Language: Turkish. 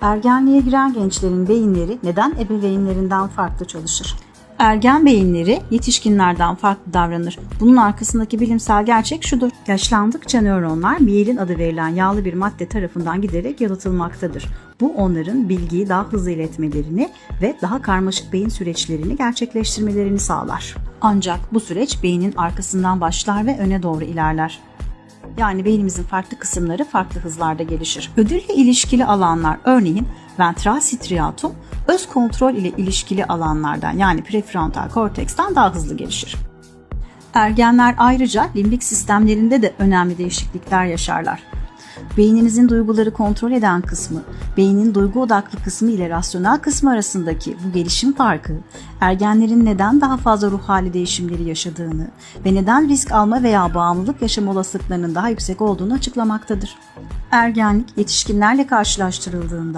Ergenliğe giren gençlerin beyinleri neden ebeveynlerinden farklı çalışır? Ergen beyinleri yetişkinlerden farklı davranır. Bunun arkasındaki bilimsel gerçek şudur. Yaşlandıkça nöronlar miyelin adı verilen yağlı bir madde tarafından giderek yalıtılmaktadır. Bu onların bilgiyi daha hızlı iletmelerini ve daha karmaşık beyin süreçlerini gerçekleştirmelerini sağlar. Ancak bu süreç beynin arkasından başlar ve öne doğru ilerler. Yani beynimizin farklı kısımları farklı hızlarda gelişir. Ödülle ilişkili alanlar örneğin ventral striatum öz kontrol ile ilişkili alanlardan yani prefrontal korteksten daha hızlı gelişir. Ergenler ayrıca limbik sistemlerinde de önemli değişiklikler yaşarlar. Beyninizin duyguları kontrol eden kısmı, beynin duygu odaklı kısmı ile rasyonel kısmı arasındaki bu gelişim farkı, ergenlerin neden daha fazla ruh hali değişimleri yaşadığını ve neden risk alma veya bağımlılık yaşama olasılıklarının daha yüksek olduğunu açıklamaktadır. Ergenlik yetişkinlerle karşılaştırıldığında